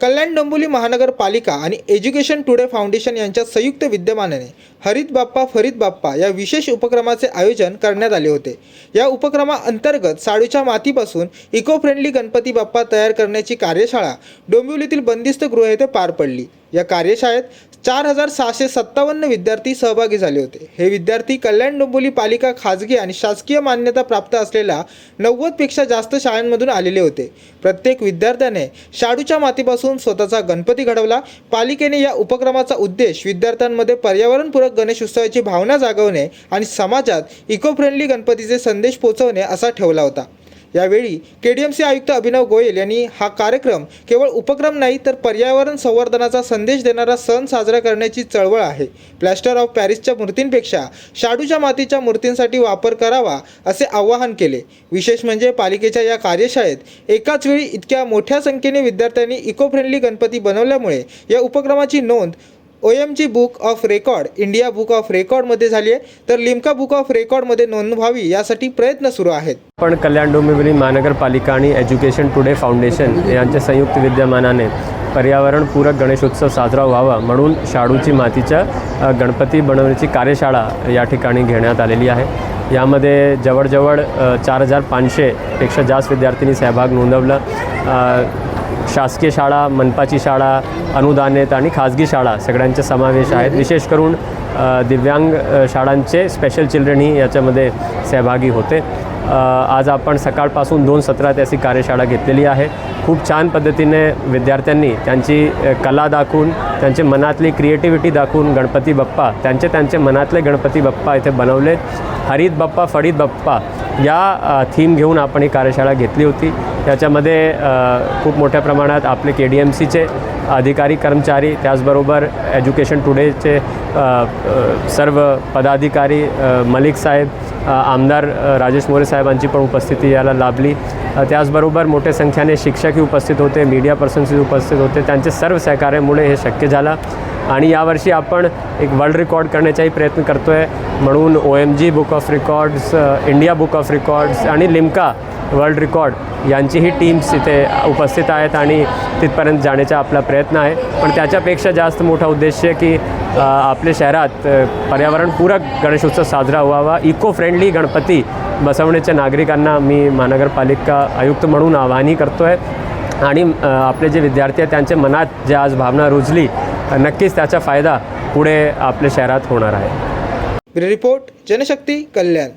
कल्याण डोंबिवली महानगरपालिका आणि education today foundation यांच्या संयुक्त विद्यमानाने हरित बाप्पा फरीत बाप्पा या विशेष उपक्रमाचे आयोजन करण्यात आले होते. या उपक्रमाअंतर्गत साडूच्या मातीपासून इको फ्रेंडली गणपती बाप्पा तयार करण्याची कार्यशाळा डोंबिवलीतील बंदिस्त गृह येथे पार पडली. या कार्यशाळेत चार हजार सहाशे सत्तावन्न विद्यार्थी सहभागी झाले होते. हे विद्यार्थी कल्याण डोंबिवली पालिका खाजगी आणि शासकीय मान्यता प्राप्त असलेल्या नव्वदपेक्षा जास्त शाळांमधून आलेले होते. प्रत्येक विद्यार्थ्याने शाडूच्या मातीपासून स्वतःचा गणपती घडवला. पालिकेने या उपक्रमाचा उद्देश विद्यार्थ्यांमध्ये पर्यावरणपूरक गणेश उत्सवाची भावना जागवणे आणि समाजात इको फ्रेंडली गणपतीचे संदेश पोहोचवणे असा ठेवला होता. यावेळी के डी एम सी आयुक्त अभिनव गोयल यांनी हा कार्यक्रम केवळ उपक्रम नाही तर पर्यावरण संवर्धनाचा संदेश देणारा सण साजरा करण्याची चळवळ आहे. प्लॅस्टर ऑफ पॅरिसच्या मूर्तींपेक्षा शाडूच्या मातीच्या मूर्तींसाठी वापर करावा असे आवाहन केले. विशेष म्हणजे पालिकेच्या या कार्यशाळेत एकाच वेळी इतक्या मोठ्या संख्येने विद्यार्थ्यांनी इको फ्रेंडली गणपती बनवल्यामुळे या उपक्रमाची नोंद O M G book of record India book of रेकॉर्डमध्ये झाली आहे. तर लिमका बुक ऑफ रेकॉर्डमध्ये नोंद व्हावी यासाठी प्रयत्न सुरू आहेत. पण कल्याण डोंबिवली महानगरपालिका आणि एज्युकेशन टुडे फाउंडेशन यांच्या संयुक्त विद्यमानाने पर्यावरणपूरक गणेशोत्सव साजरा व्हावा म्हणून शाडूची मातीच्या गणपती बनवण्याची कार्यशाळा या ठिकाणी घेण्यात आलेली आहे. यामध्ये जवळजवळ चार हजार पाचशेपेक्षा जास्त विद्यार्थ्यांनी सहभाग नोंदवला. शासकीय शाळा मनपाची शाळा अनुदानित आणि खाजगी शाळा सगळ्यांचे समावेश आहेत. विशेष करून दिव्यांग शाळांचे स्पेशल चिल्ड्रनही याच्यामध्ये सहभागी होते. आज आपण सकाळपासून दोन सत्रात अशी कार्यशाळा घेतलेली आहे. खूप छान पद्धतीने विद्यार्थ्यांनी त्यांची कला दाखवून त्यांचे मनातली क्रिएटिव्हिटी दाखवून गणपती बाप्पा त्यांचे त्यांचे मनातले गणपती बाप्पा इथे बनवले हरित बाप्पा फडीत बाप्पा या थीम घेऊन आपण ही कार्यशाळा घेतली होती. त्याच्यामध्ये खूप मोठ्या प्रमाणात आपले के डी एम सीचे अधिकारी कर्मचारी त्याचबरोबर एज्युकेशन टुडेचे सर्व पदाधिकारी मलिक साहेब आमदार राजेश मोरे साहेबांची पण उपस्थिती याला लाभली. त्याचबरोबर मोठ्या संख्येने शिक्षकही उपस्थित होते मीडिया पर्सन्सही उपस्थित होते. त्यांचे सर्व सहकार्यामुळे हे शक्य झालं. आणि यावर्षी आपण एक वर्ल्ड रेकॉर्ड करण्याचाही प्रयत्न करतो आहे म्हणून O M G book of records India book of records आणि लिम्का वर्ल्ड रेकॉर्ड यांचीही टीम्स इथे उपस्थित आहेत आणि तिथपर्यंत जाण्याचा आपला प्रयत्न आहे. पण त्याच्यापेक्षा जास्त मोठा उद्देश आहे की आपल्या शहरात पर्यावरणपूरक गणेशोत्सव साजरा व्हावा. इको फ्रेंडली गणपती बसवण्याच्या नागरिकांना मी महानगरपालिका आयुक्त म्हणून आवाहनही करतो आहे आणि आपले जे विद्यार्थी आहेत त्यांच्या मनात जे आज भावना रुजली नक्कीच त्याचा फायदा पुढे आपल्या शहरात होणार आहे. रिपोर्ट जनशक्ती कल्याण.